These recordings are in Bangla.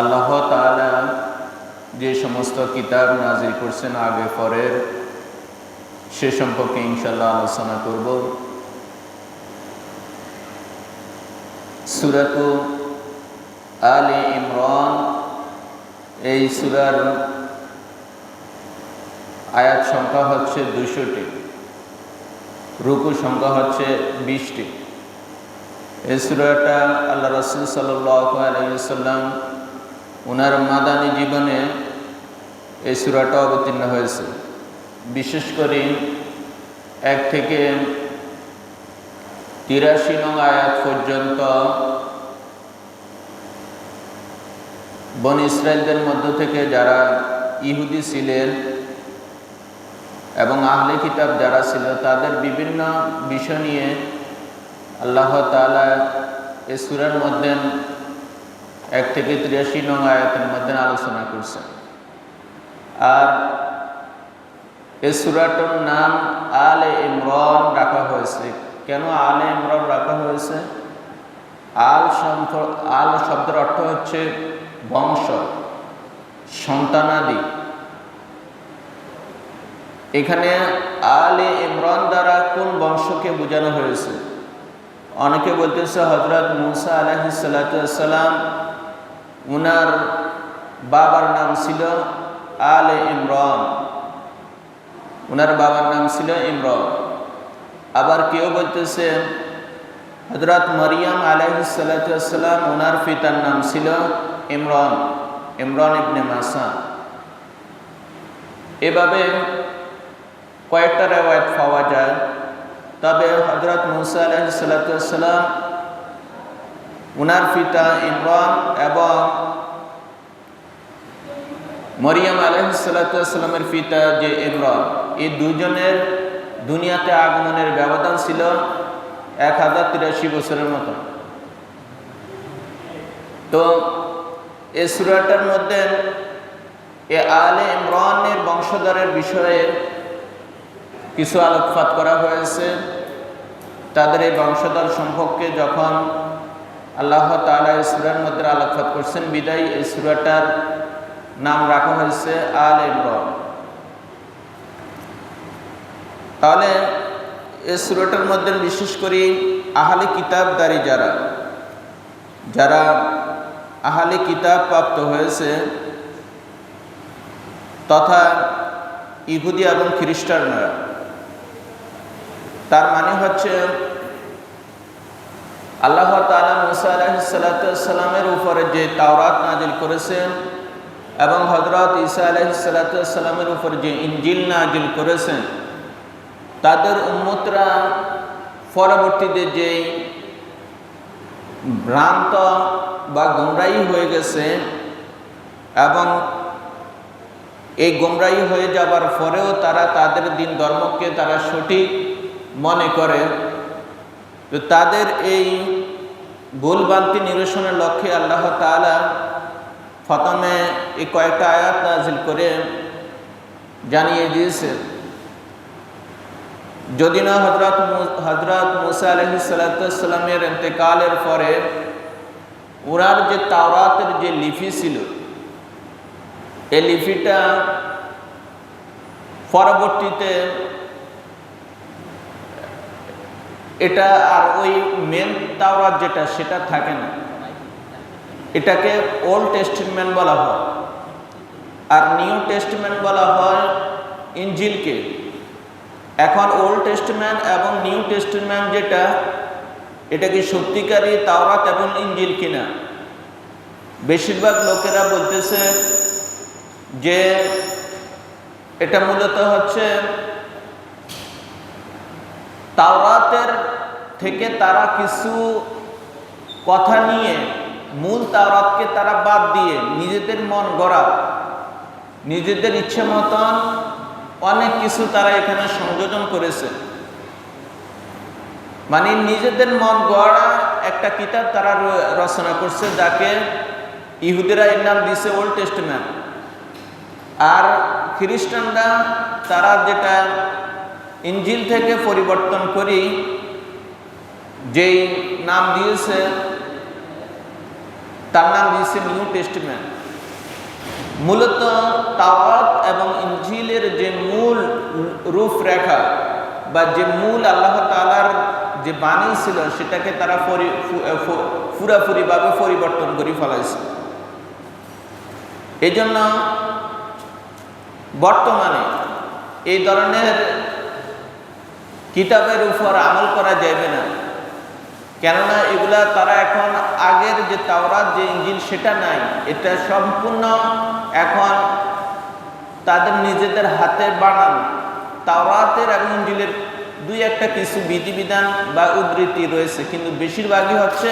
আল্লাহ তাআলা যে সমস্ত কিতাব নাজির করছেন আগে, পরের, সে সম্পর্কে ইনশাল্লাহ আলোচনা করব। সুরাত আলে ইমরান, এই সুরার আয়াত সংখ্যা হচ্ছে দুশোটি রুকু সংখ্যা হচ্ছে বিশটি। এই সুরাটা আল্লাহ রসুল সাল্লাম ওনার মাদানী জীবনে এই সুরাটা অবতীর্ণ হয়েছে। বিশেষ করে এক থেকে তিরাশি নং আয়াত পর্যন্ত বন ইসরায়েলদের মধ্য থেকে যারা ইহুদি ছিলেন এবং আহলে কিতাব যারা ছিল, তাদের বিভিন্ন বিষয় নিয়ে আল্লাহ তালা এ সুরের মধ্যে এক থেকে তিরাশি নং আয়াতের মধ্যে আলোচনা করছেন আর এই সুরাটার নাম আলে ইমরান রাখা হয়েছে। কেন আলে ইমরান রাখা হয়েছে? আল আল শব্দের অর্থ হচ্ছে বংশ, সন্তানাদি। এখানে আলে ইমরান দ্বারা কোন বংশকে বোঝানো হয়েছে? অনেকে বলতেছে হজরত মুসা আলহিসাল্লাম উনার বাবার নাম ছিল আলে ইমরান। উনার বাবার নাম ছিল ইমরান। আবার কেউ বলতেছে হজরত মরিয়াম আলহিসাল্লাম ওনার পিতার নাম ছিল ইমরান ইমরান ইবনে মাসা। এভাবে কয়েকটা রেওয়ায়ত পাওয়া যায়। তবে হজরত মুসা আলহিসাল্লাম উনার পিতা ইমরান এবং মরিয়াম আলহিসাল্লামের পিতা যে ইমরান। এই দুজনের দুনিয়াতে আগমনের ব্যবধান ছিল এক হাজার তিরাশি বছরের মতো। তো এই সুরাটার মধ্যে এ আলে ইমরানের বংশধরের বিষয়ে কিছু আলোকপাত করা হয়েছে। তাদের এই বংশধর সম্পর্কে যখন আল্লাহ তালা এই সুরার মধ্যে আলোকপাত করছেন, বিদায়, এই সুরাটার নাম রাখা হয়েছে আল ইমরান। তাহলে এই সুরাটার মধ্যে বিশেষ করে আহালি কিতাবদারি যারা যারা আহালি কিতাব প্রাপ্ত হয়েছে তথা ইহুদি এবং খ্রিস্টানরা, তার মানে হচ্ছে আল্লাহ আলাহিসাল্লামের উপরে যে তাওরাত নাজিল করেছেন এবং হজরত ঈসা আলাহিসাল্লামের উপর যে ইঞ্জিল নাজিল করেছেন, তাদের উন্মতরা পরবর্তীতে যে ভ্রান্ত বা গোমরাই হয়ে গেছে এবং এই গোমরাই হয়ে যাবার পরেও তারা তাদের দিন ধর্মকে তারা সঠিক মনে করে, তো তাদের এই ভুলবান্তি নিরসনের লক্ষ্যে আল্লাহ তালা প্রথমে এই কয়েকটা আয়াত নাজিল করে জানিয়ে দিয়েছে। যদি না হজরত হজরত মুসা আলহি সাল্লামের ইন্তেকালের পরে ওনার যে তাওরাতের যে লিপি ছিল, এই লিপিটা পরবর্তীতে এটা আর ওই মেন তাওরাত যেটা, সেটা থাকে না। এটাকে ওল্ড টেস্টমেন্ট বলা হয়। আর নিউ টেস্টমেন্ট বলা হয় ইঞ্জিলকে। এখন ওল্ড টেস্টমেন্ট এবং নিউ টেস্টমেন্ট যেটা, এটা কি সত্যিকারই তাওরাত এবং ইঞ্জিল কিনা? বেশিরভাগ লোকেরা বলতেছে যে এটা মূলত হচ্ছে তাওরাতের থেকে তারা কিছু কথা নিয়ে মূল তাওরাতকে তারা বাদ দিয়ে নিজেদের মন গড়া, নিজেদের ইচ্ছে মতন অনেক কিছু তারা এখানে সংযোজন করেছে। মানে নিজেদের মন গড়া একটা কিতাব তারা রচনা করছে যাকে ইহুদিরা এর নাম দিছে ওল্ড টেস্টম্যান আর খ্রিস্টানরা তারা যেটা ইঞ্জিল থেকে পরিবর্তন করি, যেই নাম দিয়েছে, তার নাম দিয়েছে নিউ টেস্টমেন্ট মূলত তাওয়াত এবং ইঞ্জিলের যে মূল রূপরেখা বা যে মূল আল্লাহ তালার যে বাণী ছিল, সেটাকে তারা পুরাপুরিভাবে পরিবর্তন করে ফেলাইছে। এই জন্য বর্তমানে এই ধরনের কিতাবের উপর আমল করা যাবে না। কেননা এগুলা তারা এখন আগের যে তাওরাত, যে ইঞ্জিল, সেটা নাই। এটা সম্পূর্ণ এখন তাদের নিজেদের হাতে বানানো। তাওরাতের এবং ইঞ্জিলের দুই একটা কিছু বিধিবিধান বা উদ্ধৃতি রয়েছে, কিন্তু বেশিরভাগই হচ্ছে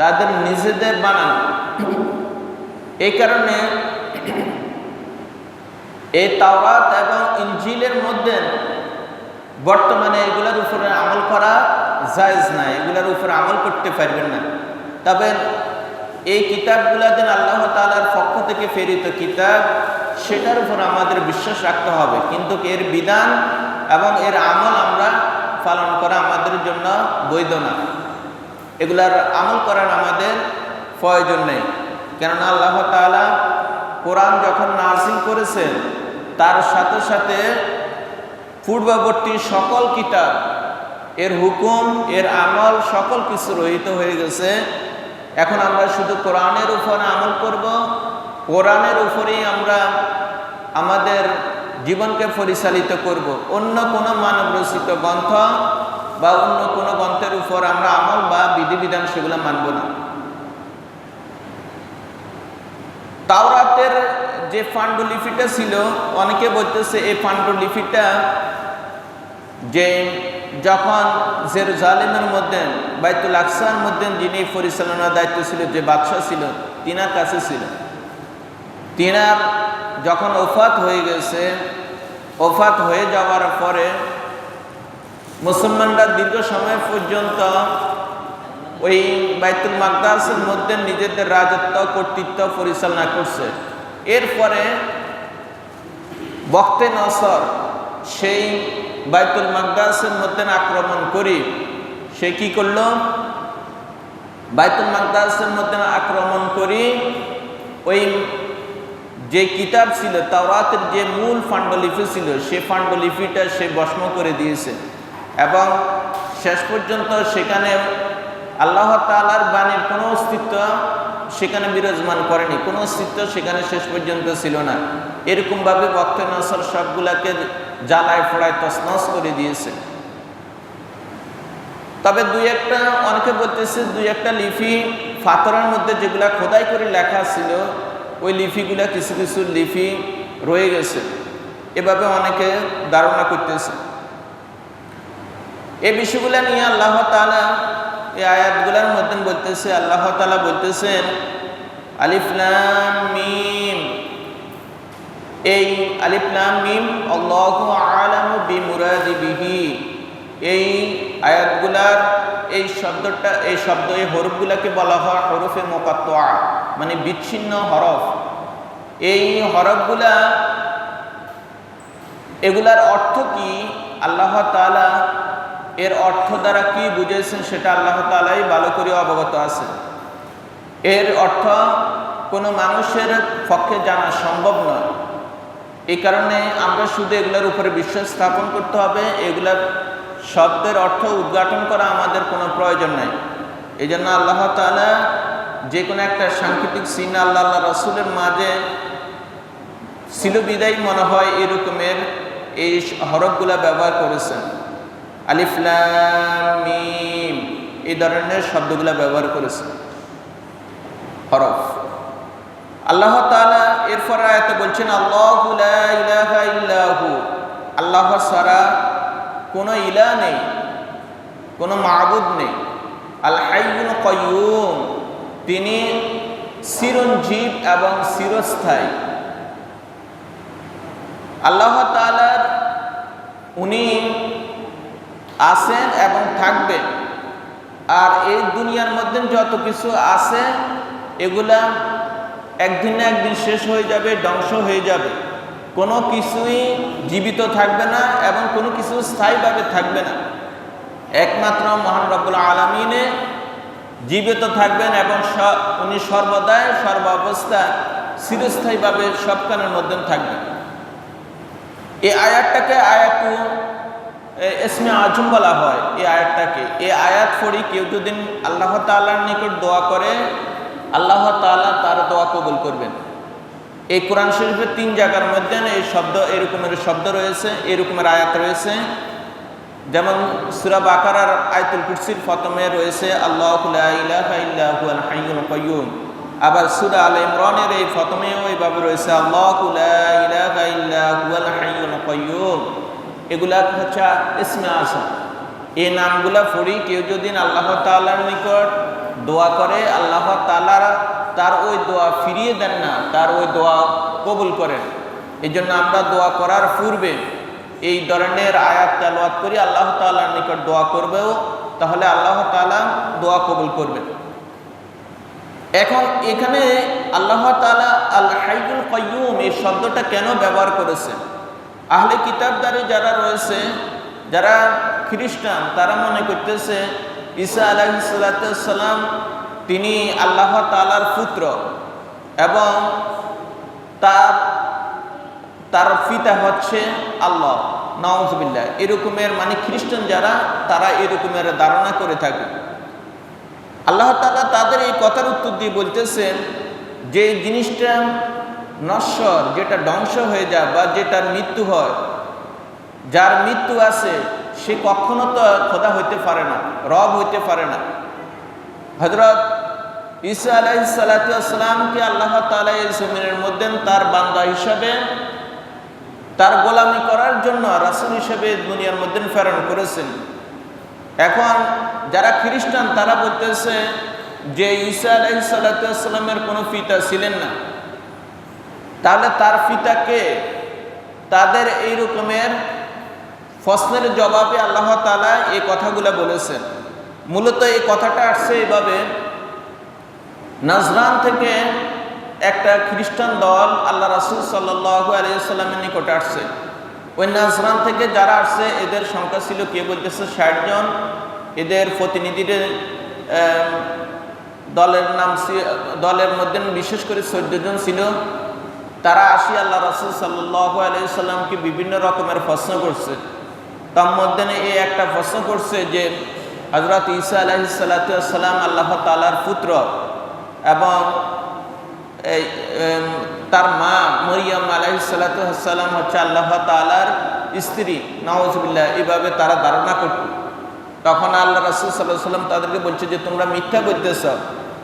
তাদের নিজেদের বানানো। এই কারণে এই তাওরাত এবং ইঞ্জিলের মধ্যে বর্তমানে এগুলোর উপরে আমল করা জায়জ না, এগুলোর উপরে আমল করতে পারবেন না। তবে এই কিতাবগুলা দেন আল্লাহ তালার পক্ষ থেকে ফেরিত কিতাব, সেটার উপর আমাদের বিশ্বাস রাখতে হবে। কিন্তু এর বিধান এবং এর আমল আমরা পালন করা আমাদের জন্য বৈধ না। এগুলার আমল করার আমাদের প্রয়োজন নেই। কেননা আল্লাহ তালা কোরআন যখন নার্সিং করেছেন, তার সাথে সাথে পূর্ববর্তী সকল কিতাব, এর হুকুম, এর আমল সকল কিছু রহিত হয়ে গেছে। এখন আমরা শুধু কোরআনের উপরে আমল করব। কোরআনের উপরেই আমরা আমাদের জীবনকে পরিচালিত করব। অন্য কোনো মানব রচিত গ্রন্থ বা অন্য কোনো গ্রন্থের উপর আমরা আমল বা বিধিবিধান সেগুলো মানব না তাওরাতের যে পাণ্ডুলিপিটা ছিল, অনেকে বলতেছে এই পাণ্ডুলিপিটা যে যখন জেরুজালেমের মধ্যে, বাইতুল আকসার মধ্যে যিনি পরিচালনার দায়িত্ব ছিল, যে বাদশাহ ছিল, তিনার কাছে ছিল। তিনার যখন ওফাত হয়ে গেছে, ওফাত হয়ে যাওয়ার পরে মুসলমানরা দীর্ঘ সময় পর্যন্ত ওই বাইতুল মাকদাসের মধ্যে নিজেদের রাজত্ব, কর্তৃত্ব পরিচালনা করছে। এরপরে বক্তে নসর, সেই বাইতুল মাকদাসের মধ্যে আক্রমণ করি, সে কি করল? বাইতুল মাকদাসের মধ্যে আক্রমণ করি, ওই যে কিতাব ছিল, তাওরাতের যে মূল ফান্ডলিপি ছিল, সে ফান্ডলিপিটা সে ভস্ম করে দিয়েছে। এবং শেষ পর্যন্ত সেখানে আল্লাহ তালার বাণীর কোনো অস্তিত্ব সেখানে বিরাজমান করেনি। কোনো অস্তিত্ব সেখানে শেষ পর্যন্ত ছিল না। এরকমভাবে বক্ত নসর সবগুলাকে জ্বালায় ফোড়ায় তসনস করে দিয়েছে। তবে দুই একটা, অনেকে বলতেছে দুই একটা লিপি ফাতরের মধ্যে যেগুলা খোদাই করে লেখা ছিল, ওই লিপিগুলা কিছু কিছু লিপি রয়ে গেছে। এভাবে অনেকে ধারণা করতেছে। এই বিষয়গুলা নিয়ে আল্লাহ তালা এই আয়াতগুলোর মধ্যে বলতেছে, আল্লাহ তালা বলতেছেন আলিফলাম মিম। এই আলিফলাম মিম আল্লাহ আলামু বিমুরাদি বিহি এই আয়াতগুলার এই শব্দটা, এই শব্দ, এই হরফগুলাকে বলা হয় হরফে মোকাত্তোয়া মানে বিচ্ছিন্ন হরফ। এই হরফগুলা, এগুলার অর্থ কি? আল্লাহ তালা এর অর্থ দ্বারা কি বুঝেছেন সেটা আল্লাহ তালাই ভালো করে অবগত আছে। এর অর্থ, কোনো মানুষের পক্ষে জানা সম্ভব নয়। এই কারণে আমরা শুধু এগুলোর উপরে বিশ্বাস স্থাপন করতে হবে। এগুলার শব্দের অর্থ উদ্ঘাটন করা আমাদের কোনো প্রয়োজন নাই। এই জন্য আল্লাহ তালা যে কোনো একটা সাংকেতিক সিন আল্লাহ আল্লাহ রসুলের মাঝে ছিল বিদায় মনে হয় এরকমের এই হরফগুলা ব্যবহার করেছেন। আলিফলামিম এই ধরনের শব্দগুলা ব্যবহার করেছেন হরফ। আল্লাহ তালা এরপর আয়াতে বলছেন, আল্লাহ ইলাহু আল্লাহ সারা কোনো ইলা নেই, কোনো মাহবুদ নেই। আল হাইগুন কয়ুম তিনি চিরঞ্জীব এবং চিরস্থায়ী। আল্লাহ তালার উনি আছেন এবং থাকবেন। আর এই দুনিয়ার মধ্যে যত কিছু আছে, এগুলা একদিন না একদিন শেষ হয়ে যাবে, ধ্বংস হয়ে যাবে। কোনো কিছুই জীবিত থাকবে না এবং কোনো কিছু স্থায়ীভাবে থাকবে না। একমাত্র মহান রব্বুল আলমিনে জীবিত থাকবেন এবং উনি সর্বদাই, সর্বাবস্থা, চিরস্থায়ীভাবে সবখানের মধ্যে থাকবেন। এই আয়াতটাকে আয়াতু এসমে আজম বলা হয় এই আয়াতটাকে। এই আয়াত পড়ি কেউ যদি আল্লাহ তাআলার নিকট দোয়া করে, আল্লাহ তাআলা তার দোয়া কবুল করবেন। এই কোরআন শরীফের তিন জায়গার মধ্যে এই শব্দ এরকমের শব্দ রয়েছে এরকমের আয়াত রয়েছে। যেমন সুরা বাকারার আয়তুল কুরসির ফতমে রয়েছে, আল্লাহ কাইয়ুম। আবার সুরা আল ইমরানের এই ফতমেও এইভাবে রয়েছে, আল্লাহ এগুলা হচ্ছে ইসমে আসা এই নামগুলা পড়ি কেউ যদি আল্লাহ তাআলার নিকট দোয়া করে, আল্লাহ তাআলা তার ওই দোয়া ফিরিয়ে দেন না, তার ওই দোয়া কবুল করেন। এই জন্য আমরা দোয়া করার পূর্বে এই ধরনের আয়াত তেলাওয়াত করি, আল্লাহ তাআলার নিকট দোয়া করবেও, তাহলে আল্লাহ তাআলা দোয়া কবুল করবেন। এখন এখানে আল্লাহ তাআলা আল হাইবুল কাইয়ুম এই শব্দটা কেন ব্যবহার করেছে আহলে কিতাবদারি যারা রয়েছে, যারা খ্রিস্টান, তারা মনে করতেছে ঈসা আলাইসালাম তিনি আল্লাহ তালার পুত্র এবং তার তার পিতা হচ্ছে আল্লাহ। নওয়াজবিল্লাহ এরকমের মানে খ্রিস্টান যারা, তারা এরকমের ধারণা করে থাকে। আল্লাহ তাআলা তাদের এই কথার উত্তর দিয়ে বলতেছেন, যে জিনিসটা নশ্বর, যেটা ধ্বংস হয়ে যায় বা যেটার মৃত্যু হয়, যার মৃত্যু আছে, সে কখনো তো খোদা হইতে পারে না, রব হইতে পারে না। হজরত ঈসা আলাই সালাতামকে আল্লাহ তালা এই জমিনের মধ্যে তার বান্দা হিসাবে, তার গোলামি করার জন্য রাসুল হিসেবে দুনিয়ার মধ্যে প্রেরণ করেছেন। এখন যারা খ্রিস্টান, তারা বলতেছে যে ঈসা আলাই সালাতামের কোনো পিতা ছিলেন না। তাহলে তার পিতাকে তাদের এই রকমের ফসলের জবাবে আল্লাহ তালা এই কথাগুলো বলেছেন। মূলত এই কথাটা আসছে এইভাবে নাজরান থেকে একটা খ্রিস্টান দল আল্লাহ রাসুল সাল্লু আলিয়াল্লামের নিকটে আসছে। ওই নাজরান থেকে যারা আসছে, এদের সংখ্যা ছিল কে বলতেছে? ষাট জন। এদের প্রতিনিধিদের দলের নাম দলের মধ্যে বিশেষ করে চোদ্দ জন ছিল। তারা আসি আল্লাহ রাসুল সাল্লাহ আলাইসাল্লামকে বিভিন্ন রকমের প্রশ্ন করছে। তার মধ্যে এই একটা প্রশ্ন করছে যে হজরত ঈসা আলাহিসাল্লাম আল্লাহ তালার পুত্র এবং তার মা মরিয়াম আলাহিসাল্লাম হচ্ছে আল্লাহ তালার স্ত্রী। নওয়াজবিল্লাহ এইভাবে তারা ধারণা করত। তখন আল্লাহ রাসুল সাল্লাহ সাল্লাম তাদেরকে বলছে যে, তোমরা মিথ্যা করতেছ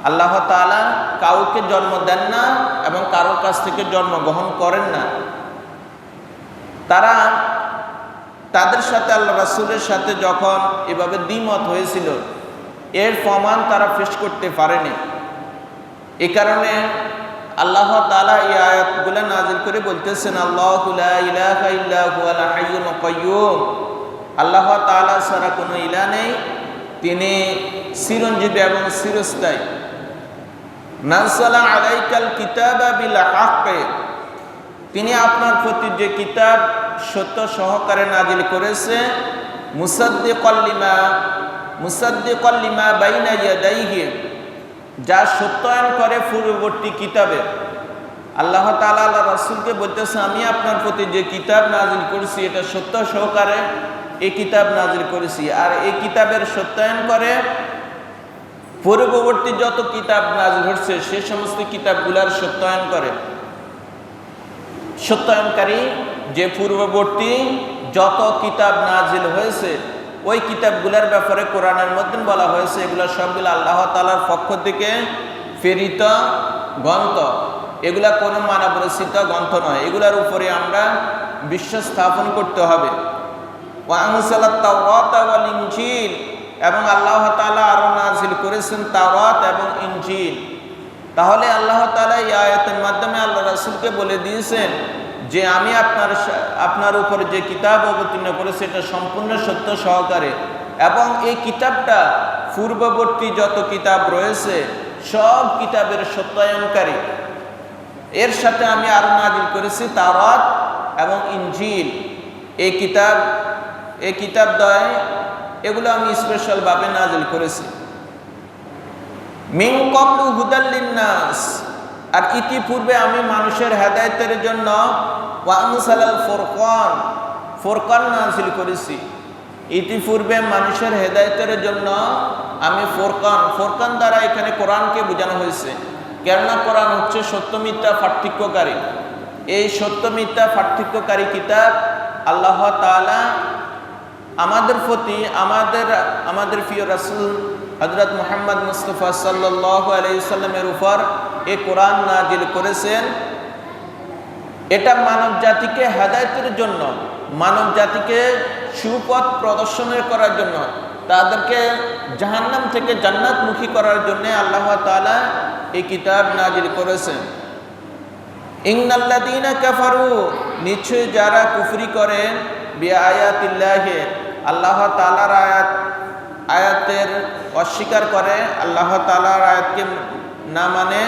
আল্লাহ তালা কাউকে জন্ম দেন না এবং কারোর কাছ থেকে জন্মগ্রহণ করেন না। তারা তাদের সাথে আল্লাহ রাসুলের সাথে যখন এভাবে দ্বিমত হয়েছিল, এর প্রমাণ তারা পেশ করতে পারেনি। এ কারণে আল্লাহ তালা এই আয়াতগুলো নাজিল করে বলতেছেন, আল্লাহ আল্লাহ তালা ছাড়া কোনো ইলা নেই। তিনি চিরঞ্জীবী এবং চিরস্থায়ী। নানসালা আলাইকাল কিতাব তিনি আপনার প্রতি যে কিতাব সত্য সহকারে নাজিল করেছে মুসাদ্দি কল্লিমা মুসাদ্দি কল্লিমা বাইনা ইয়াদাইহি, যা সত্যায়ন করে পূর্ববর্তী কিতাবে। আল্লাহ তালা রাসুলকে বলতেছে, আমি আপনার প্রতি যে কিতাব নাজিল করেছি, এটা সত্য সহকারে এই কিতাব নাজিল করেছি। আর এই কিতাবের সত্যায়ন করে পূর্ববর্তী যত কিতাব নাজিল ঘটছে সে সমস্ত কিতাবগুলার সত্যায়ন করে। সত্যায়নকারী যে পূর্ববর্তী যত কিতাব নাজিল হয়েছে, ওই কিতাবগুলোর ব্যাপারে কোরআনের মধ্যে বলা হয়েছে, এগুলো সবগুলো আল্লাহ তালার পক্ষ থেকে ফেরিত গ্রন্থ। এগুলা কোনো মানব রচিত গ্রন্থ নয়, এগুলার উপরে আমরা বিশ্বাস স্থাপন করতে হবে। ইঞ্জিল এবং আল্লাহ তালা আরও নাজিল করেছেন তাওরাত এবং ইঞ্জিল তাহলে আল্লাহ তালা এই আয়াতের মাধ্যমে আল্লাহ রাসুলকে বলে দিয়েছেন যে আমি আপনার আপনার উপর যে কিতাব অবতীর্ণ করেছি, এটা সম্পূর্ণ সত্য সহকারে। এবং এই কিতাবটা পূর্ববর্তী যত কিতাব রয়েছে, সব কিতাবের সত্যায়নকারী। এর সাথে আমি আরও নাজিল করেছি তারাত এবং ইঞ্জিল এই কিতাব এই কিতাব দয় এগুলো আমি স্পেশালভাবে নাজিল করেছি। মিং কবলু হুদাল্লিন্নাস আর ইতিপূর্বে আমি মানুষের হেদায়তের জন্য ওয়াংসালাল ফোরকান ফোরকান নাজিল করেছি। ইতিপূর্বে মানুষের হেদায়তের জন্য আমি ফোরকান ফোরকান দ্বারা এখানে কোরআনকে বোঝানো হয়েছে। কেননা কোরআন হচ্ছে সত্য মিথ্যা পার্থক্যকারী। এই সত্য মিথ্যা পার্থক্যকারী কিতাব আল্লাহ তাআলা আমাদের প্রতি, আমাদের আমাদের প্রিয় রাসুল হজরত মোহাম্মদ মুস্তফা সাল্লাহ আলাইসাল্লামের উপর এ কোরআন নাজিল করেছেন। এটা মানব জাতিকে হেদায়তের জন্য, মানব জাতিকে সুপথ প্রদর্শনের করার জন্য, তাদেরকে জাহান্নাম থেকে জান্নাতমুখী করার জন্য আল্লাহ তাআলা এই কিতাব নাজিল করেছেন। ইংনাল্লাদিনা কাফারু নিশ্চয় যারা কুফরি করেন বি আয়াতিল্লাহে আল্লাহ তালার আয়াত, আয়াতের অস্বীকার করে, আল্লাহ তালার আয়াতকে না মানে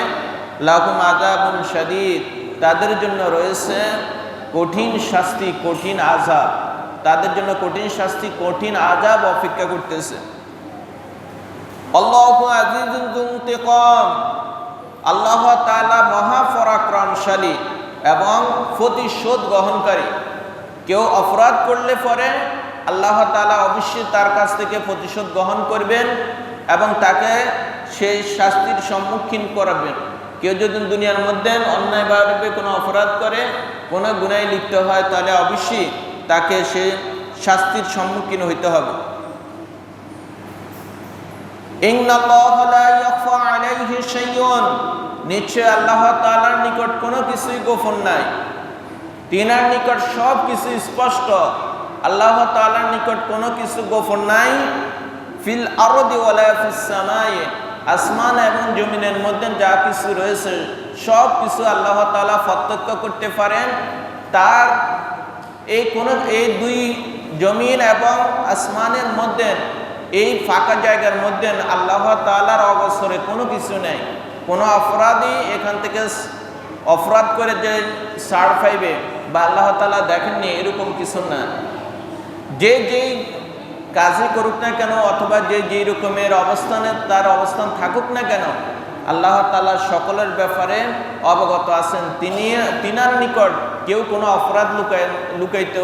লাহুম আজাবুন শাদীদ, তাদের জন্য রয়েছে কঠিন শাস্তি, কঠিন আজাব তাদের জন্য কঠিন শাস্তি, কঠিন আজাব অপেক্ষা করতেছে। আল্লাহ তালা মহাপরাক্রমশালী এবং প্রতিশোধ গ্রহণকারী। কেউ অপরাধ করলে পরে আল্লাহ তালা অবশ্যই তার কাছ থেকে প্রতিশোধ গ্রহণ করবেন এবং তাকে সেই শাস্তির সম্মুখীন করাবেন। কেউ যদি দুনিয়ার মধ্যে অন্যায়ভাবে কোনো অপরাধ করে, কোনো গুণায় লিপ্ত হয়, তাহলে অবশ্যই তাকে সে শাস্তির সম্মুখীন হইতে হবে। নিশ্চয় আল্লাহ তালার নিকট কোনো কিছুই গোপন নাই। তিনার নিকট সব কিছু স্পষ্ট। আল্লাহ তালার নিকট কোনো কিছু গোপন নাই। ফিল আরদি ওয়ালাফিসামায়ে আসমান এবং জমিনের মধ্যে যা কিছু রয়েছে, সব কিছু আল্লাহ তালা প্রত্যক্ষ করতে পারেন। তার এই কোন, এই দুই জমিন এবং আসমানের মধ্যে, এই ফাঁকা জায়গার মধ্যে আল্লাহ তালার অবসরে কোনো কিছু নেই। কোনো অপরাধী এখান থেকে অপরাধ করে যে সার পাইবে বা আল্লাহ তালা দেখেননি, এরকম কিছু না। যে যেই কাজই করুক না কেন অথবা যে যেই রকমের অবস্থানে তার অবস্থান থাকুক না কেন, আল্লাহ তালা সকলের ব্যাপারে অবগত আছেন। তিনি, তিনার নিকট কেউ কোনো অপরাধ লুকাই লুকাইতে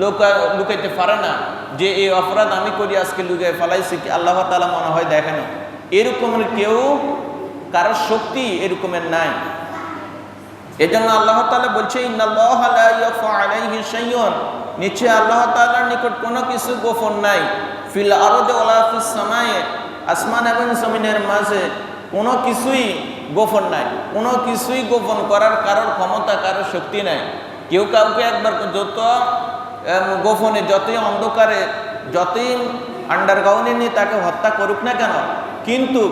লুকা লুকাইতে পারে না যে এই অপরাধ আমি করি, আজকে লুকাই ফেলাইছি কি আল্লাহ তালা মনে হয় দেখেন এরকমের কেউ কারোর শক্তি এরকমের নাই। এজন্য আল্লাহ তালা বলছে নিশ্চয় আল্লাহ তালার নিকট কোনো কিছু গোপন নাই। ফিল আরদে ওলাফিস সামায়ে আসমান এবং জমিনের মাঝে কোনো কিছুই গোপন নাই। কোনো কিছুই গোপন করার কারোর ক্ষমতা, কারোর শক্তি নাই। কেউ কাউকে একবার যত গোপনে, যতই অন্ধকারে, যতই আন্ডারগ্রাউন্ডে নিয়ে তাকে হত্যা করুক না কেন, কিন্তু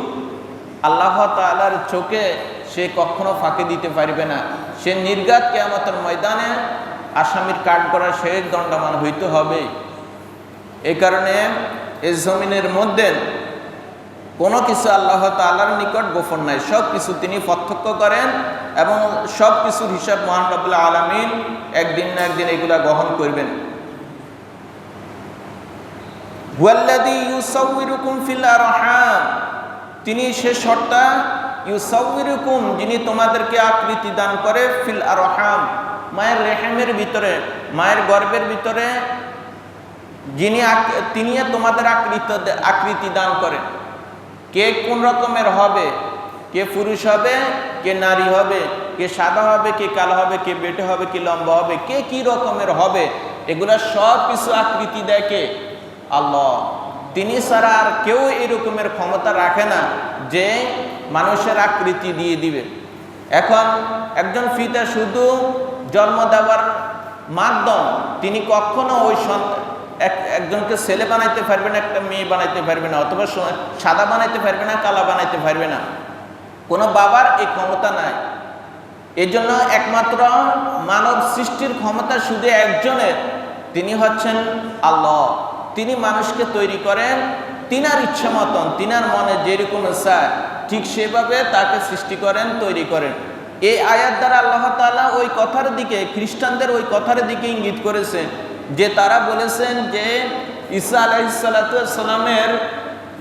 আল্লাহ তালার চোখে সে কখনো ফাঁকে দিতে পারবে না। সে নির্গাত কেয়ামতের ময়দানে আসামির কাঠ করা সে দণ্ডমান হইতে হবে। এই কারণে এই জমিনের মধ্যে কোনো কিছু আল্লাহ তাল্লার নিকট গোপন নাই। সব কিছু তিনি প্রত্যক্ষ করেন এবং সব কিছুর হিসাব মহান রবুল্লা আলমিন একদিন না একদিন এগুলা গ্রহণ করবেন। তিনি সে সত্তা ইউসাউরুকুম যিনি তোমাদেরকে আকৃতি দান করে ফিল আরহাম মায়ের রেহেমের ভিতরে, মায়ের গর্বের ভিতরে যিনি তিনি তোমাদের আকৃত আকৃতি দান করেন। কে কোন রকমের হবে? কে পুরুষ হবে, কে নারী হবে, কে সাদা হবে, কে কালো হবে, কে বেটে হবে, কে লম্বা হবে, কে কি রকমের হবে? এগুলা সব কিছু আকৃতি দেখে আল্লাহ। তিনি ছাড়া আর কেউ এরকমের ক্ষমতা রাখে না যে মানুষের আকৃতি দিয়ে দিবে। এখন একজন ফিতা শুধু জন্ম দেওয়ার মাধ্যম, তিনি কখনো ওই একজনকে ছেলে বানাইতে পারবে না, একটা মেয়ে বানাইতে পারবে না, অথবা সাদা বানাইতে পারবে না, কালা বানাইতে পারবে না। কোনো বাবার এই ক্ষমতা নাই। এই জন্য একমাত্র মানব সৃষ্টির ক্ষমতা শুধু একজনের, তিনি হচ্ছেন আল্লাহ। তিনি মানুষকে তৈরি করেন, তিনার ইচ্ছা মতন, তিনার মনে যেরকম চায় ঠিক সেভাবে তাকে সৃষ্টি করেন, তৈরি করেন। এই আয়াত দ্বারা আল্লাহ তালা ওই কথার দিকে, খ্রিস্টানদের ওই কথার দিকে ইঙ্গিত করেছেন যে তারা বলেছেন যে ঈসা আলাইসালামের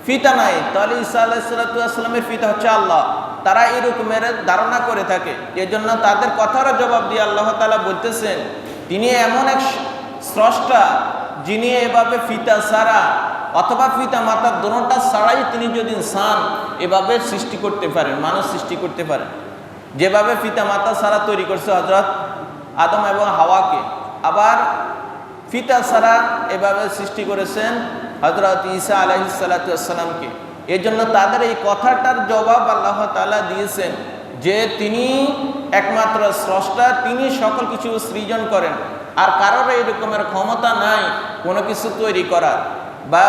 ফিতা নাই। তাহলে ঈসা আলাইসালামের ফিতা হচ্ছে আল্লাহ। তারা এরকমের ধারণা করে থাকে। এজন্য তাদের কথারও জবাব দিয়ে আল্লাহ তালা বলতেছেন, তিনি এমন এক স্রষ্টা যিনি এভাবে ফিতা ছাড়া অথবা ফিতা মাতার দোনোটা ছাড়াই তিনি যদি চান এভাবে সৃষ্টি করতে পারেন, মানুষ সৃষ্টি করতে পারেন। যেভাবে ফিতা মাতা ছাড়া তৈরি করছে হজরত আদম এবং হাওয়াকে, আবার ফিতা সারা এভাবে সৃষ্টি করেছেন হজরত ঈসা আলহিসাল্লাতামকে এই জন্য তাদের এই কথাটার জবাব আল্লাহ তালা দিয়েছেন যে তিনি একমাত্র স্রষ্টা, তিনি সকল কিছু সৃজন করেন। আর কারোর এরকমের ক্ষমতা নাই, কোনো কিছু তৈরি করার। বা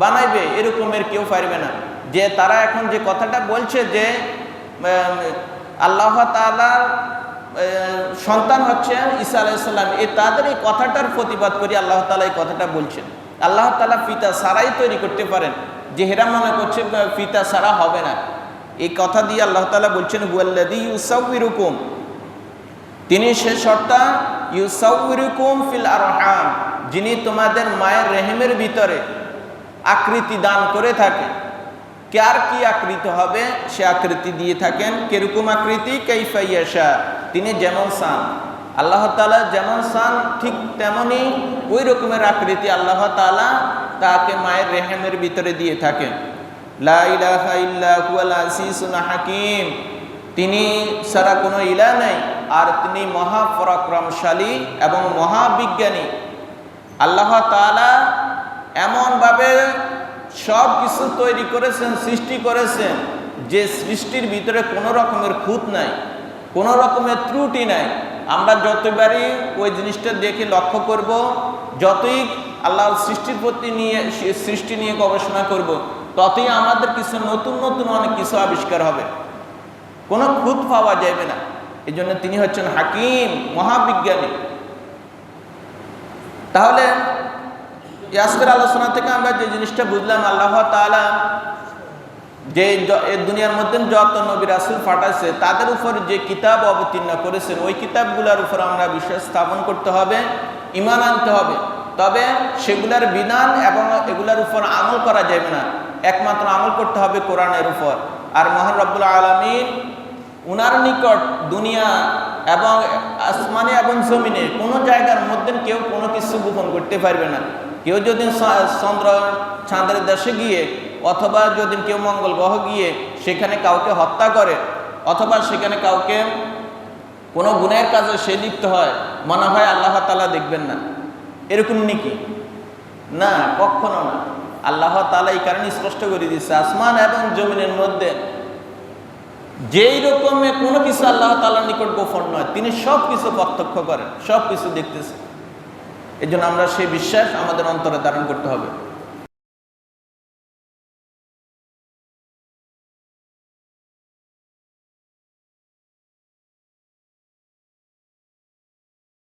বানাইবে, এরকমের কেউ পারবে না। যে তারা এখন যে কথাটা বলছে যে আল্লাহ তালার সন্তান হচ্ছেন ঈসা আলাইসাল্লাম এই তাদের এই কথাটার প্রতিবাদ করি আল্লাহ তালা এই কথাটা বলছেন। আল্লাহ তালা ফিতা সারাই তৈরি করতে পারেন। যে হেরা মনে করছে ফিতা সারা হবে না। এই কথা দিয়ে আল্লাহ তালা বলছেন হুয়াল্লাদি ইউসাউরুকুম তিনি সে সত্তা ইউসাউরুকুম ফিল আরহাম। যিনি তোমাদের মায়ের রেহেমের ভিতরে আকৃতি দান করে থাকে। কার কি আকৃতি হবে? সে আকৃতি দিয়ে থাকেন। কীরকম আকৃতি? কৈফাইয়াশা তিনি যেমন সান আল্লাহ তালা যেমন সান ঠিক তেমনই ওই রকমের আকৃতি আল্লাহ তালা তাকে মায়ের রেহেমের ভিতরে দিয়ে থাকেন। হাকিম। তিনি সারা কোনো ইলা নেই। আর তিনি মহাপরাক্রমশালী এবং মহাবিজ্ঞানী আল্লাহ তালা এমনভাবে সব কিছু তৈরি করেছেন, সৃষ্টি করেছেন, যে সৃষ্টির ভিতরে কোনো রকমের খুঁত নাই, কোনো রকমের ত্রুটি নাই। আমরা যতবারই ওই জিনিসটা দেখে লক্ষ্য করব, যতই আল্লাহর সৃষ্টির প্রতি নিয়ে, সৃষ্টি নিয়ে গবেষণা করব, ততই আমাদের কিছু নতুন নতুন অনেক কিছু আবিষ্কার হবে। কোনো খুঁত পাওয়া যাবে না। এই জন্য তিনি হচ্ছেন হাকিম, মহাবিজ্ঞানী। তাহলে এই আজকের আলোচনা থেকে আমরা যে জিনিসটা বুঝলাম, আল্লাহ তাআলা যে দুনিয়ার মধ্যে যত নবী রাসুল ফাটাইছে তাদের উপর যে কিতাব অবতীর্ণ করেছেন, ওই কিতাবগুলোর উপর আমরা বিশ্বাস স্থাপন করতে হবে ইমান আনতে হবে। তবে সেগুলার বিধান এবং এগুলার উপর আমল করা যাবে না। একমাত্র আমল করতে হবে কোরআনের উপর। আর মহান রব্বুল আলমিন উনার নিকট দুনিয়া এবং আসমানে এবং জমিনে কোনো জায়গার মধ্যে কেউ কোনো কিছু গোপন করতে পারবে না। কেউ যদি চন্দ্র চাঁদের দেশে গিয়ে অথবা যদি কেউ মঙ্গল গ্রহ গিয়ে সেখানে কাউকে হত্যা করে অথবা সেখানে কাউকে কোনো গুণের কাজে সে লিপ্ত হয়, মনে হয় আল্লাহ তালা দেখবেন না। এরকম নাকি? না, কখনো না। আল্লাহ তালা এই কারণে স্পষ্ট করে দিচ্ছে আসমান এবং জমিনের মধ্যে যেই রকমে কোনো কিছু আল্লাহ তালার নিকট গোপন নয়, তিনি সব কিছু প্রত্যক্ষ করেন সব কিছু দেখতেছেন এই আমরা সেই বিশ্বাস আমাদের অন্তরে ধারণ করতে হবে।